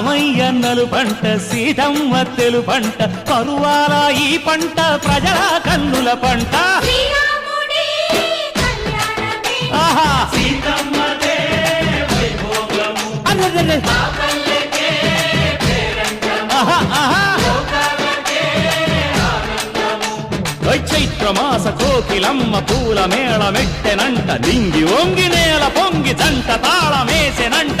రామయ్య నలు పంట సీతమ్మ తెలు పంట పరువాల ఈ పంట ప్రజల కన్నుల పంట. ఆహా! చైత్రమాస కోకిలమ్మ పూల మేళ మెట్టెనంట దింగి ఒంగి నేల పొంగి జంట తాళమేసెనంట.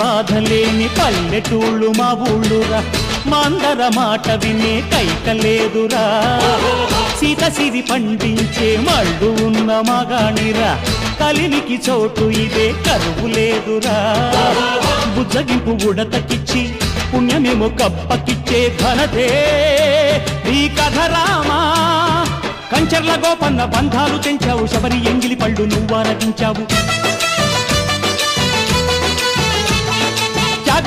బాధలేని పల్లెటూళ్ళు మా ఊళ్ళురా. మాందర మాట వినే కైకలేదురా సీత సిరి పండించే మళ్ళు ఉన్న మగాణిరా. కలినికి చోటు ఇదే కరువు లేదురా. బుజ్జగింపు ఉడతకిచ్చి పుణ్యమేమో కప్పకిచ్చే ధనదే ఈ కథ రామా కంచర్ల గోపన్న బంధాలు తెంచావు. శబరి ఎంగిలి పళ్ళు నువ్వారగించావు.